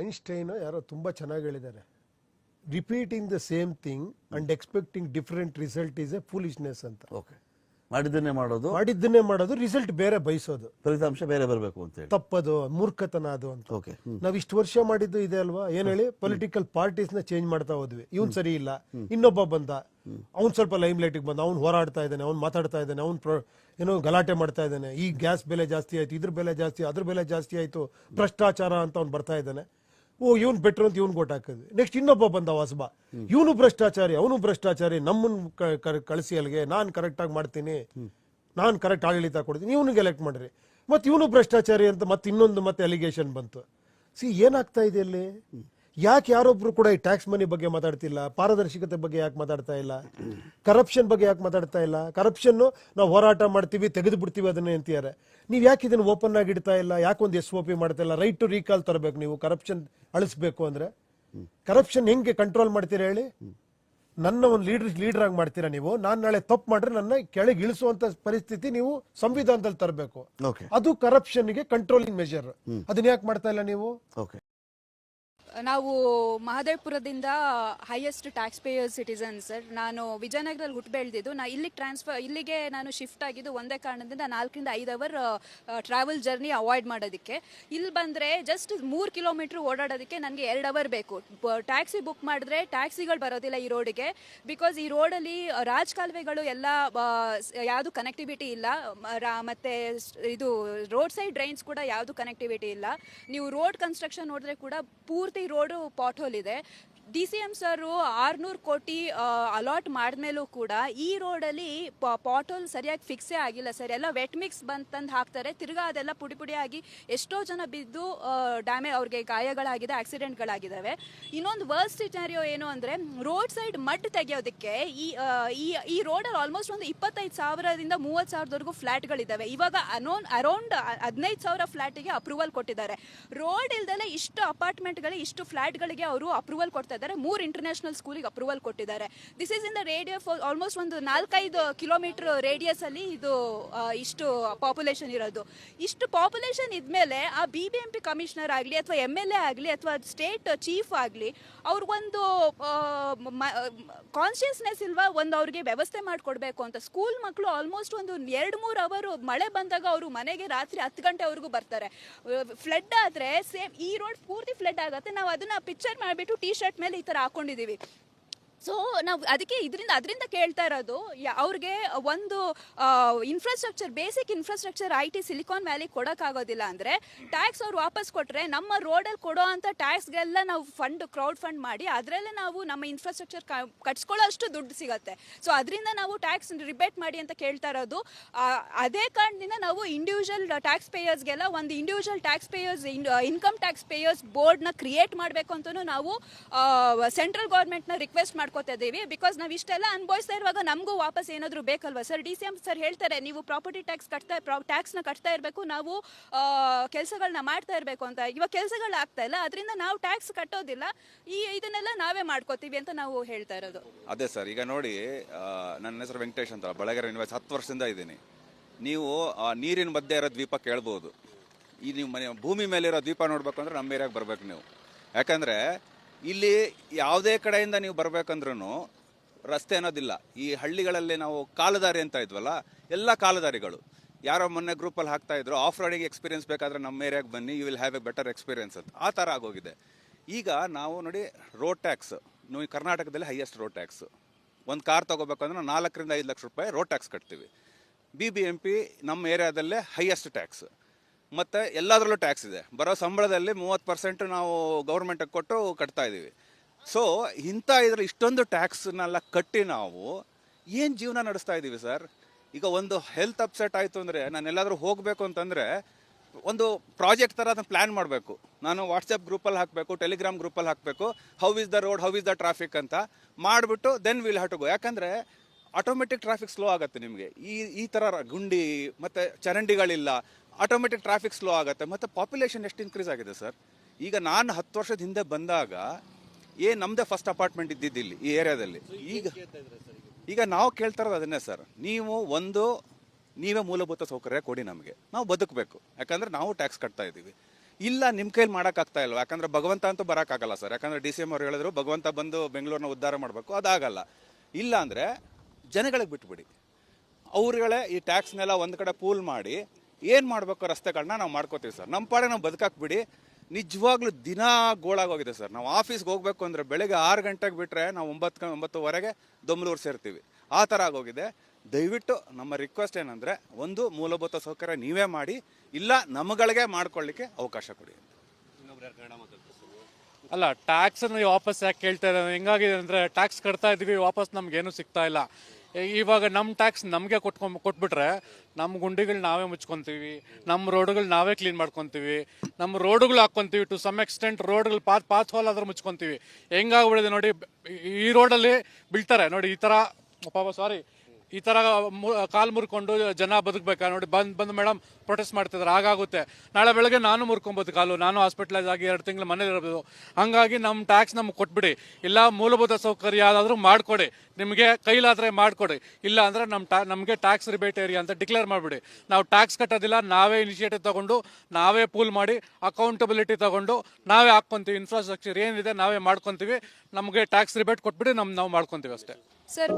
Einstein ಯಾರೋ ತುಂಬಾ ಚೆನ್ನಾಗಿ ಹೇಳಿದ್ದಾರೆ. Repeating the same thing and expecting different result is a foolishness ಅಂತ. ಓಕೆ ಮಾಡಿದ್ದನ್ನೇ ಮಾಡೋದು. ಮಾಡಿದ್ದನ್ನೇ ಮಾಡೋದು ರಿಸಲ್ಟ್ ಬೇರೆ ಬಯಸೋದು. ಫಲಿತಾಂಶ ಬೇರೆ ಬರಬೇಕು ಅಂತ ಹೇಳಿ. ತಪ್ಪದು ಮೂರ್ಖತನ ಅದು ಅಂತ ಓಕೆ ನಾವು ಇಷ್ಟು ವರ್ಷ ಮಾಡಿದ್ದು ಇದೆ ಅಲ್ವಾ? ಏನ್ ಹೇಳಿ? ಪೊಲಿಟಿಕಲ್ ಪಾರ್ಟೀಸ್ನ ಚೇಂಜ್ ಮಾಡ್ತಾ ಹೋದ್ವಿ. ಇವನ್ ಸರಿ ಇಲ್ಲ. ಇನ್ನೊಬ್ಬ ಬಂದ. ಅವ್ನ್ ಸ್ವಲ್ಪ ಲೈಮ್ ಲೈಟಿಗೆ ಬಂದ. ಅವ್ನು ಹೋರಾಡ್ತಾ ಇದ್ದಾನೆ ಅವ್ನು ಮಾತಾಡ್ತಾ ಇದ್ದಾನೆ ಅವ್ನು ಏನೋ ಗಲಾಟೆ ಮಾಡ್ತಾ ಇದ್ದಾನೆ. ಈ ಗ್ಯಾಸ್ ಬೆಲೆ ಜಾಸ್ತಿ ಆಯ್ತು ಇದ್ರ ಬೆಲೆ ಜಾಸ್ತಿ ಅದ್ರ ಬೆಲೆ ಜಾಸ್ತಿ ಆಯ್ತು ಭ್ರಷ್ಟಾಚಾರ ಅಂತ ಅವ್ನು ಬರ್ತಾ ಇದ್ದಾನೆ. ಓ, ಇವನು ಬೆಟ್ರು ಅಂತ ಇವ್ನು ಹಾಕಿದ್ವಿ ನೆಕ್ಸ್ಟ್ ಇನ್ನೊಬ್ಬ ಬಂದ ವಾಸಬ ಇವನು ಭ್ರಷ್ಟಾಚಾರಿ, ಅವನು ಭ್ರಷ್ಟಾಚಾರಿ ನಮ್ಮನ್ನ ಕಳಿಸಿ ಅಲ್ಲಿಗೆ. ನಾನ್ ಕರೆಕ್ಟ್ ಆಗಿ ಮಾಡ್ತೀನಿ. ನಾನ್ ಕರೆಕ್ಟ್ ಆಡಳಿತ ಕೊಡ್ತೀನಿ. ಇವನಿಗೆ ಎಲೆಕ್ಟ್ ಮಾಡ್ರಿ. ಮತ್ತೆ ಇವನು ಭ್ರಷ್ಟಾಚಾರಿ ಅಂತ ಮತ್ತೆ ಇನ್ನೊಂದು ಮತ್ತೆ ಅಲಿಗೇಷನ್ ಬಂತು. ಸಿ ಏನಾಗ್ತಾ ಇದೆ ಇಲ್ಲಿ? ಯಾಕೆ ಯಾರೊಬ್ರು ಕೂಡ ಈ ಟ್ಯಾಕ್ಸ್ ಮನಿ ಬಗ್ಗೆ ಮಾತಾಡ್ತಿಲ್ಲ? ಪಾರದರ್ಶಕತೆ ಬಗ್ಗೆ ಯಾಕೆ ಮಾತಾಡ್ತಾ ಇಲ್ಲ? ಕರಪ್ಷನ್ ಬಗ್ಗೆ ಯಾಕೆ ಮಾತಾಡ್ತಾ ಇಲ್ಲ? ಕರಪ್ಷನ್ ನಾವು ಹೋರಾಟ ಮಾಡ್ತೀವಿ ತೆಗೆದು ಬಿಡ್ತೀವಿ ಅದನ್ನ ಅಂತಿದ್ದಾರೆ. ನೀವು ಯಾಕೆ ಇದನ್ನ ಓಪನ್ ಆಗಿ ಇಡ್ತಾ ಇಲ್ಲ? ಯಾಕೆ ಒಂದು ಎಸ್ ಒ ಪಿ ಮಾಡ್ತಾ ಇಲ್ಲ? ರೈಟ್ ಟು ರೀಕಾಲ್ ತರಬೇಕು ನೀವು ಕರಪ್ಷನ್ ಅಳಿಸ್ಬೇಕು ಅಂದ್ರೆ. ಕರಪ್ಷನ್ ಹೆಂಗೆ ಕಂಟ್ರೋಲ್ ಮಾಡ್ತೀರಾ ಹೇಳಿ? ನನ್ನ ಒಂದು ಲೀಡರ್ ಲೀಡರ್ ಆಗಿ ಮಾಡ್ತೀರಾ ನೀವು? ನಾನು ನಾಳೆ ತಪ್ಪು ಮಾಡ್ರೆ ನನ್ನ ಕೆಳಗೆ ಇಳಿಸುವಂತ ಪರಿಸ್ಥಿತಿ ನೀವು ಸಂವಿಧಾನದಲ್ಲಿ ತರಬೇಕು. ಓಕೆ ಅದು ಕರಪ್ಷನ್ಗೆ ಕಂಟ್ರೋಲಿಂಗ್ ಮೆಜರ್ ಅದನ್ನ ಯಾಕೆ ಮಾಡ್ತಾ ಇಲ್ಲ ನೀವು? ಓಕೆ ನಾವು ಮಹದೇವ್ಪುರದಿಂದ highest tax payer citizen sir ನಾನು ವಿಜಯನಗರಲ್ಲಿ ಹುಟ್ಟು ಬೆಳೆದಿದ್ದು ನಾ ಇಲ್ಲಿಗೆ ಟ್ರಾನ್ಸ್ಫರ್ ಇಲ್ಲಿಗೆ ನಾನು ಶಿಫ್ಟ್ ಆಗಿದ್ದು ಒಂದೇ ಕಾರಣದಿಂದ ನಾಲ್ಕರಿಂದ ಐದು ಅವರ್ ಟ್ರಾವೆಲ್ ಜರ್ನಿ ಅವಾಯ್ಡ್ ಮಾಡೋದಕ್ಕೆ. ಇಲ್ಲಿ ಬಂದರೆ ಜಸ್ಟ್ ಮೂರು ಕಿಲೋಮೀಟ್ರ್ ಓಡಾಡೋದಕ್ಕೆ ನನಗೆ ಎರಡು ಅವರ್ ಬೇಕು. ಟ್ಯಾಕ್ಸಿ ಬುಕ್ ಮಾಡಿದ್ರೆ ಟ್ಯಾಕ್ಸಿಗಳು ಬರೋದಿಲ್ಲ ಈ ರೋಡಿಗೆ ಬಿಕಾಸ್ ಈ ರೋಡಲ್ಲಿ ರಾಜಕಾಲುವೆಗಳು ಎಲ್ಲ ಯಾವುದು ಕನೆಕ್ಟಿವಿಟಿ ಇಲ್ಲ. ಮತ್ತೆ ಇದು ರೋಡ್ ಸೈಡ್ ಡ್ರೈನ್ಸ್ ಕೂಡ ಯಾವುದು ಕನೆಕ್ಟಿವಿಟಿ ಇಲ್ಲ. ನೀವು ರೋಡ್ ಕನ್ಸ್ಟ್ರಕ್ಷನ್ ನೋಡಿದ್ರೆ ಕೂಡ ಪೂರ್ತಿ ರೋಡು ಪಾಟ್ ಹೋಲ್ ಇದೆ. ಡಿ ಸಿ ಎಂ ಸರ್ ಆರ್ನೂರು ಕೋಟಿ ಅಲಾಟ್ ಮಾಡಿದ್ಮೇಲೂ ಕೂಡ ಈ ರೋಡಲ್ಲಿ ಪಾಟ್ ಹೋಲ್ ಸರಿಯಾಗಿ ಫಿಕ್ಸೇ ಆಗಿಲ್ಲ ಸರ್. ಎಲ್ಲ ವೆಟ್ ಮಿಕ್ಸ್ ಬಂದು ತಂದು ಹಾಕ್ತಾರೆ. ತಿರ್ಗಾ ಅದೆಲ್ಲ ಪುಡಿ ಪುಡಿಯಾಗಿ ಎಷ್ಟೋ ಜನ ಬಿದ್ದು ಡ್ಯಾಮೇಜ್ ಅವ್ರಿಗೆ ಗಾಯಗಳಾಗಿದೆ, ಆಕ್ಸಿಡೆಂಟ್ಗಳಾಗಿದ್ದಾವೆ. ಇನ್ನೊಂದು ವರ್ಸ್ಟ್ ಸಿನಾರಿಯೋ ಏನು ಅಂದರೆ ರೋಡ್ ಸೈಡ್ ಮಡ್ ತೆಗೆಯೋದಕ್ಕೆ ಈ ಈ ರೋಡಲ್ಲಿ ಆಲ್ಮೋಸ್ಟ್ ಒಂದು ಇಪ್ಪತ್ತೈದು ಸಾವಿರದಿಂದ ಮೂವತ್ತು ಸಾವಿರದವರೆಗೂ ಫ್ಲ್ಯಾಟ್ಗಳಿದ್ದಾವೆ ಇವಾಗ ಅನೋನ್ ಅರೌಂಡ್ ಹದಿನೈದು ಸಾವಿರ ಫ್ಲ್ಯಾಟಿಗೆ ಅಪ್ರೂವಲ್ ಕೊಟ್ಟಿದ್ದಾರೆ. ರೋಡ್ ಇಲ್ದಲೆ ಇಷ್ಟು ಅಪಾರ್ಟ್ಮೆಂಟ್ಗಳಿಗೆ ಇಷ್ಟು ಫ್ಲ್ಯಾಟ್ಗಳಿಗೆ ಅವರು ಅಪ್ರೂವಲ್ ಕೊಡ್ತಾ ಇದ್ದಾರೆ. ಮೂರು ಇಂಟರ್ನ್ಯಾಷನಲ್ ಸ್ಕೂಲಿಗೆ ಅಪ್ರೂವಲ್ ಕೊಟ್ಟಿದ್ದಾರೆ. This is in the radius almost ಒಂದು ನಾಲ್ಕೈದು ಕಿಲೋಮೀಟರ್ ರೇಡಿಯಸ್ ಅಲ್ಲಿ ಇದು ಇಷ್ಟು ಪಾಪ್ಯುಲೇಷನ್ ಇರೋದು. ಇಷ್ಟು ಪಾಪ್ಯುಲೇಷನ್ ಇದ್ಮೇಲೆ ಆ B B M P commissioner ಆಗಲಿ ಅಥವಾ ಎಂ ಎಲ್ ಎ ಆಗಲಿ ಅಥವಾ ಸ್ಟೇಟ್ ಚೀಫ್ ಆಗಲಿ ಅವ್ರಿಗೊಂದು ಕಾನ್ಷಿಯಸ್ನೆಸ್ ಇಲ್ವಾ? ಒಂದು ಅವ್ರಿಗೆ ವ್ಯವಸ್ಥೆ ಮಾಡಿಕೊಡ್ಬೇಕು ಅಂತ. ಸ್ಕೂಲ್ ಮಕ್ಕಳು ಆಲ್ಮೋಸ್ಟ್ ಒಂದು ಎರಡು ಮೂರು ಅವರು ಮಳೆ ಬಂದಾಗ ಅವರು ಮನೆಗೆ ರಾತ್ರಿ ಹತ್ತು ಗಂಟೆವರೆಗೂ ಬರ್ತಾರೆ. ಫ್ಲಡ್ ಆದರೆ ಸೇಮ್ ಈ ರೋಡ್ ಪೂರ್ತಿ ಫ್ಲಡ್ ಆಗುತ್ತೆ. ನಾವು ಅದನ್ನ ಪಿಕ್ಚರ್ ಮಾಡಿಬಿಟ್ಟು ಟಿ ಶರ್ಟ್ ಮೇಲೆ ಈ ಥರ ಹಾಕೊಂಡಿದ್ದೀವಿ. ಸೊ ನಾವು ಅದಕ್ಕೆ ಇದರಿಂದ, ಅದರಿಂದ ಕೇಳ್ತಾ ಇರೋದು ಅವ್ರಿಗೆ ಒಂದು infrastructure basic infrastructure I T Silicon Valley ಕೊಡೋಕ್ಕಾಗೋದಿಲ್ಲ ಅಂದರೆ ಟ್ಯಾಕ್ಸ್ ಅವ್ರು ವಾಪಸ್ ಕೊಟ್ಟರೆ ನಮ್ಮ ರೋಡಲ್ಲಿ ಕೊಡೋ ಅಂಥ ಟ್ಯಾಕ್ಸ್ಗೆಲ್ಲ ನಾವು ಫಂಡ್ ಕ್ರೌಡ್ ಫಂಡ್ ಮಾಡಿ, ಅದರಲ್ಲೇ ನಾವು ನಮ್ಮ ಇನ್ಫ್ರಾಸ್ಟ್ರಕ್ಚರ್ ಕಟ್ಸ್ಕೊಳ್ಳೋ ಅಷ್ಟು ದುಡ್ಡು ಸಿಗುತ್ತೆ. ಸೊ ಅದರಿಂದ ನಾವು ಟ್ಯಾಕ್ಸ್ ರಿಬೇಟ್ ಮಾಡಿ ಅಂತ ಕೇಳ್ತಾ ಇರೋದು. ಅದೇ ಕಾರಣದಿಂದ ನಾವು ಇಂಡಿವಿಜುವಲ್ ಟ್ಯಾಕ್ಸ್ ಪೇಯರ್ಸ್ಗೆಲ್ಲ ಒಂದು individual tax payers income tax payers ಬೋರ್ಡ್ನ ಕ್ರಿಯೇಟ್ ಮಾಡಬೇಕು ಅಂತಲೂ ನಾವು ಸೆಂಟ್ರಲ್ ಗೌರ್ಮೆಂಟ್ನ ರಿಕ್ವೆಸ್ಟ್ ಮಾಡ್ಕೋತಾ ಬಿಕಾಸ್ ನಾವು ಇಷ್ಟೆಲ್ಲ ಅನುಭವಿಸ್ತಾ ಇರುವಾಗ ನಮಗೂ ವಾಪಸ್ ಏನಾದರೂ ಬೇಕಲ್ವಾ? Sir D C M sir ಹೇಳ್ತಾರೆ, ನೀವು ಪ್ರಾಪರ್ಟಿ ಟ್ಯಾಕ್ಸ್ ಕಟ್ತಾ ಟ್ಯಾಕ್ಸ್ನ ಕಟ್ತಾ ಇರಬೇಕು. ನಾವು ಕೆಲಸಗಳನ್ನ ಮಾಡ್ತಾ ಇರಬೇಕು ಅಂತ. ಇವಾಗ ಕೆಲಸಗಳು ಆಗ್ತಾ ಇಲ್ಲ. ಅದರಿಂದ ನಾವು ಟ್ಯಾಕ್ಸ್ ಕಟ್ಟೋದಿಲ್ಲ. ಈ ಇದನ್ನೆಲ್ಲ ನಾವೇ ಮಾಡ್ಕೋತೀವಿ ಅಂತ ನಾವು ಹೇಳ್ತಾ ಇರೋದು. ಅದೇ ಸರ್ ಈಗ ನೋಡಿ ನನ್ನ ಹೆಸರು ವೆಂಕಟೇಶ್ ಅಂತ, ಬಳಗರ ಯೂನಿವರ್ಸ್ ಹತ್ತು ವರ್ಷದಿಂದ ಇದ್ದೀನಿ. ನೀವು ನೀರಿನ ಮಧ್ಯೆ ಇರೋ ದ್ವೀಪ ಕೇಳ್ಬೋದು. ಈ ನೀವು ಮನೆ, ಭೂಮಿ ಮೇಲಿರೋ ದ್ವೀಪ ನೋಡ್ಬೇಕು ಅಂದ್ರೆ ನಮ್ಮ ಏರಿಯಾಗೆ ಬರ್ಬೇಕು ನೀವು. ಯಾಕಂದ್ರೆ ಇಲ್ಲಿ ಯಾವುದೇ ಕಡೆಯಿಂದ ನೀವು ಬರಬೇಕಂದ್ರೂ ರಸ್ತೆ ಅನ್ನೋದಿಲ್ಲ. ಈ ಹಳ್ಳಿಗಳಲ್ಲಿ ನಾವು ಕಾಲುದಾರಿ ಅಂತ ಇದ್ವಲ್ಲ, ಎಲ್ಲ ಕಾಲುದಾರಿಗಳು. ಯಾರೋ ಮೊನ್ನೆ ಗ್ರೂಪಲ್ಲಿ ಹಾಕ್ತಾ ಇದ್ರು ಆಫ್ ರೋಡಿಂಗ್ ಎಕ್ಸ್ಪೀರಿಯನ್ಸ್ ಬೇಕಾದ್ರೆ ನಮ್ಮ ಏರಿಯಾಗೆ ಬನ್ನಿ you will have a better experience ಅಂತ. ಆ ಥರ ಆಗೋಗಿದೆ. ಈಗ ನಾವು ನೋಡಿ ರೋಡ್ ಟ್ಯಾಕ್ಸ್ ನೀವು ಕರ್ನಾಟಕದಲ್ಲಿ ಹೈಯೆಸ್ಟ್ ರೋಡ್ ಟ್ಯಾಕ್ಸ್ ಒಂದು ಕಾರ್ ತೊಗೋಬೇಕಂದ್ರೆ ನಾಲ್ಕರಿಂದ ಐದು ಲಕ್ಷ ರೂಪಾಯಿ ರೋಡ್ ಟ್ಯಾಕ್ಸ್ ಕಟ್ತೀವಿ. ಬಿ ಬಿ ಎಂ ಪಿ ನಮ್ಮ ಏರಿಯಾದಲ್ಲೇ ಹೈಯೆಸ್ಟ್ ಟ್ಯಾಕ್ಸ್ ಮತ್ತು ಎಲ್ಲದರಲ್ಲೂ ಟ್ಯಾಕ್ಸ್ ಇದೆ. ಬರೋ ಸಂಬಳದಲ್ಲಿ ಮೂವತ್ತು ಪರ್ಸೆಂಟ್ ನಾವು ಗೌರ್ಮೆಂಟಿಗೆ ಕೊಟ್ಟು ಕಟ್ತಾ ಇದ್ದೀವಿ. ಸೊ ಇಂಥ ಇದ್ರ ಇಷ್ಟೊಂದು ಟ್ಯಾಕ್ಸ್ನೆಲ್ಲ ಕಟ್ಟಿ ನಾವು ಏನು ಜೀವನ ನಡೆಸ್ತಾ ಇದ್ದೀವಿ ಸರ್ ಈಗ ಒಂದು ಹೆಲ್ತ್ ಅಪ್ಸೆಟ್ ಆಯಿತು ಅಂದರೆ ನಾನು ಎಲ್ಲಾದರೂ ಹೋಗಬೇಕು ಅಂತಂದರೆ ಒಂದು ಪ್ರಾಜೆಕ್ಟ್ ಥರ ಅದನ್ನು ಪ್ಲ್ಯಾನ್ ಮಾಡಬೇಕು. ನಾನು ವಾಟ್ಸಪ್ ಗ್ರೂಪಲ್ಲಿ ಹಾಕಬೇಕು ಟೆಲಿಗ್ರಾಮ್ ಗ್ರೂಪಲ್ಲಿ ಹಾಕಬೇಕು how is the road how is the traffic ಅಂತ ಮಾಡಿಬಿಟ್ಟು ದೆನ್ ವಿಲ್ ಹ್ಯಾವ್ ಗೋ ಯಾಕಂದರೆ ಆಟೋಮೆಟಿಕ್ ಟ್ರಾಫಿಕ್ ಸ್ಲೋ ಆಗುತ್ತೆ ನಿಮಗೆ. ಈ ಈ ಥರ ಗುಂಡಿ ಮತ್ತು ಚರಂಡಿಗಳಿಲ್ಲ ಆಟೋಮೆಟಿಕ್ ಟ್ರಾಫಿಕ್ ಸ್ಲೋ ಆಗುತ್ತೆ ಮತ್ತು ಪಾಪ್ಯುಲೇಷನ್ ಎಷ್ಟು ಇನ್ಕ್ರೀಸ್ ಆಗಿದೆ ಸರ್? ಈಗ ನಾನು ಹತ್ತು ವರ್ಷದ ಹಿಂದೆ ಬಂದಾಗ ಏ ನಮ್ಮದೇ ಫಸ್ಟ್ ಅಪಾರ್ಟ್ಮೆಂಟ್ ಇದ್ದಿದ್ದು ಇಲ್ಲಿ ಈ ಏರಿಯಾದಲ್ಲಿ. ಈಗ ಈಗ ನಾವು ಕೇಳ್ತಾ ಇರೋದು ಅದನ್ನೇ ಸರ್. ನೀವು ಒಂದು ನೀವೇ ಮೂಲಭೂತ ಸೌಕರ್ಯ ಕೊಡಿ ನಮಗೆ. ನಾವು ಬದುಕಬೇಕು. ಯಾಕಂದ್ರೆ ನಾವು ಟ್ಯಾಕ್ಸ್ ಕಟ್ತಾ ಇದ್ದೀವಿ. ಇಲ್ಲ ನಿಮ್ಮ ಕೈಲಿ ಮಾಡೋಕ್ಕಾಗ್ತಾ ಇಲ್ವಾ? ಯಾಕಂದ್ರೆ ಭಗವಂತ ಅಂತೂ ಬರೋಕ್ಕಾಗಲ್ಲ ಸರ್. ಯಾಕಂದ್ರೆ ಡಿ ಸಿ ಎಂ ಅವ್ರು ಹೇಳಿದ್ರು ಭಗವಂತ ಬಂದು ಬೆಂಗಳೂರನ್ನ ಉದ್ಧಾರ ಮಾಡಬೇಕು. ಅದಾಗಲ್ಲ. ಇಲ್ಲ ಅಂದರೆ ಜನಗಳಿಗೆ ಬಿಟ್ಬಿಡಿ. ಅವ್ರುಗಳೇ ಈ ಟ್ಯಾಕ್ಸ್ನೆಲ್ಲ ಒಂದು ಕಡೆ ಪೂಲ್ ಮಾಡಿ ಏನು ಮಾಡಬೇಕು ರಸ್ತೆಗಳನ್ನ ನಾವು ಮಾಡ್ಕೋತೀವಿ ಸರ್. ನಮ್ಮ ಪಾಡೆ ನಾವು ಬದುಕಾಕ್ಬಿಡಿ. ನಿಜವಾಗ್ಲೂ ದಿನ ಗೋಳಾಗೋಗಿದೆ ಸರ್. ನಾವು ಆಫೀಸ್ಗೆ ಹೋಗ್ಬೇಕು ಅಂದರೆ ಬೆಳಗ್ಗೆ ಆರು ಗಂಟೆಗೆ ಬಿಟ್ಟರೆ ನಾವು ಒಂಬತ್ತು ಒಂಬತ್ತುವರೆಗೆ ದೊಮ್ಲೂರು ಸೇರ್ತೀವಿ. ಆ ಥರ ಆಗೋಗಿದೆ. ದಯವಿಟ್ಟು ನಮ್ಮ ರಿಕ್ವೆಸ್ಟ್ ಏನಂದರೆ ಒಂದು ಮೂಲಭೂತ ಸೌಕರ್ಯ ನೀವೇ ಮಾಡಿ ಇಲ್ಲ ನಮ್ಮಗಳಿಗೆ ಮಾಡ್ಕೊಳ್ಳಿಕ್ಕೆ ಅವಕಾಶ ಕೊಡಿ ಅಲ್ಲ ಟ್ಯಾಕ್ಸ್ ಅನ್ನು ವಾಪಸ್ ಯಾಕೆ ಕೇಳ್ತಾ ಇದ್ದಾರೆ? ಹೆಂಗಾಗಿದೆ ಅಂದ್ರೆ ಟ್ಯಾಕ್ಸ್ ಕಟ್ತಾ ಇದ್ದೀವಿ ವಾಪಸ್ ನಮ್ಗೆ ಏನು ಸಿಗ್ತಾ ಇಲ್ಲ. ಇವಾಗ ನಮ್ಮ ಟ್ಯಾಕ್ಸ್ ನಮಗೆ ಕೊಟ್ಕೊಂಡ್ ಕೊಟ್ಬಿಟ್ರೆ ನಮ್ಮ ಗುಂಡಿಗಳು ನಾವೇ ಮುಚ್ಕೊತೀವಿ ನಮ್ಮ ರೋಡ್ಗಳು ನಾವೇ ಕ್ಲೀನ್ ಮಾಡ್ಕೊತೀವಿ ನಮ್ಮ ರೋಡ್ಗಳು ಹಾಕ್ಕೊಂತೀವಿ ಟು ಸಮ್ ಎಕ್ಸ್ಟೆಂಟ್ ರೋಡ್ಗಳು ಪಾತ್ ಪಾತ್ ಹೋಲ್ ಆದ್ರೂ ಮುಚ್ಕೊತೀವಿ. ಹೆಂಗಾಗ್ಬಿಡಿದೆ ನೋಡಿ, ಈ ರೋಡಲ್ಲಿ ಬೀಳ್ತಾರೆ. ನೋಡಿ, ಈ ಥರ ಪಾಪ ಸಾರಿ ಈ ತರ ಕಾಲ್ ಮುರ್ಕೊಂಡು ಜನ ಬದುಕಬೇಕಾ ನೋಡಿ, ಬಂದ್, ಬಂದು ಮೇಡಮ್ ಪ್ರೊಟೆಸ್ಟ್ ಮಾಡ್ತಿದ್ದಾರೆ ಹಾಗಾಗುತ್ತೆ. ನಾಳೆ ಬೆಳಗ್ಗೆ ನಾನು ಮುರ್ಕೊಬೋದು ಕಾಲು, ನಾನು ಹಾಸ್ಪಿಟಲೈಸ್ ಆಗಿ ಎರಡು ತಿಂಗಳು ಮನೇಲಿ ಇರಬಹುದು ಹಂಗಾಗಿ ನಮ್ಮ ಟ್ಯಾಕ್ಸ್ ನಮ್ಗೆ ಕೊಟ್ಬಿಡಿ. ಇಲ್ಲ ಮೂಲಭೂತ ಸೌಕರ್ಯ ಯಾವ್ದಾದ್ರು ಮಾಡ್ಕೊಡಿ. ನಿಮಗೆ ಕೈಲಾದ್ರೆ ಮಾಡ್ಕೊಡಿ. ಇಲ್ಲ ಅಂದ್ರೆ ನಮ್ಮ ಟ್ಯಾ ನಮಗೆ ಟ್ಯಾಕ್ಸ್ ರಿಬೇಟ್ ಏರಿಯಾ ಅಂತ ಡಿಕ್ಲೇರ್ ಮಾಡಿಬಿಡಿ. ನಾವು ಟ್ಯಾಕ್ಸ್ ಕಟ್ಟೋದಿಲ್ಲ, ನಾವೇ ಇನಿಷಿಯೇಟಿವ್ ತಗೊಂಡು, ನಾವೇ ಪೂಲ್ ಮಾಡಿ ಅಕೌಂಟಬಿಲಿಟಿ ತಗೊಂಡು, ನಾವೇ ಹಾಕ್ಕೊಂತೀವಿ. ಇನ್ಫ್ರಾಸ್ಟ್ರಕ್ಚರ್ ಏನಿದೆ ನಾವೇ ಮಾಡ್ಕೊಂತೀವಿ. ನಮಗೆ ಟ್ಯಾಕ್ಸ್ ರಿಬೇಟ್ ಕೊಟ್ಬಿಡಿ ನಮ್ಮ ನಾವು ಮಾಡ್ಕೊತೀವಿ ಅಷ್ಟೇ. ಸರ್